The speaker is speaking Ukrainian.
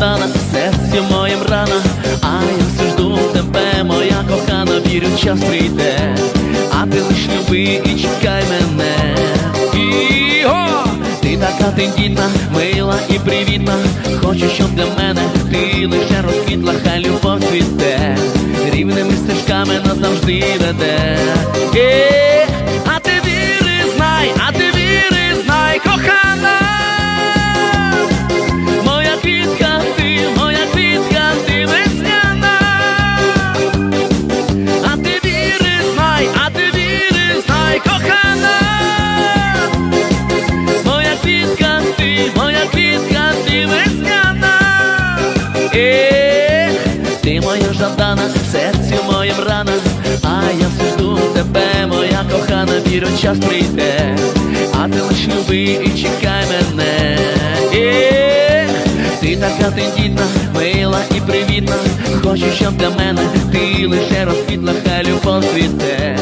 В серці моєм рана, а я все жду тебе, моя кохана, вірю, час прийде, а ти лиш люби і чекай мене. І-го! Ти така тендітна, мила і привітна, хочу, щоб для мене ти лише розквітла, хай любов цвіте, Ех, ти моя жадана, серці моєм рана, а я все жду тебе, моя кохана, вірю, час прийде, а ти лиш люби і чекай мене. Ех, ти така тендітна, мила і привітна, хочу, щоб для мене ти лише розквітла, хай любов цвіте,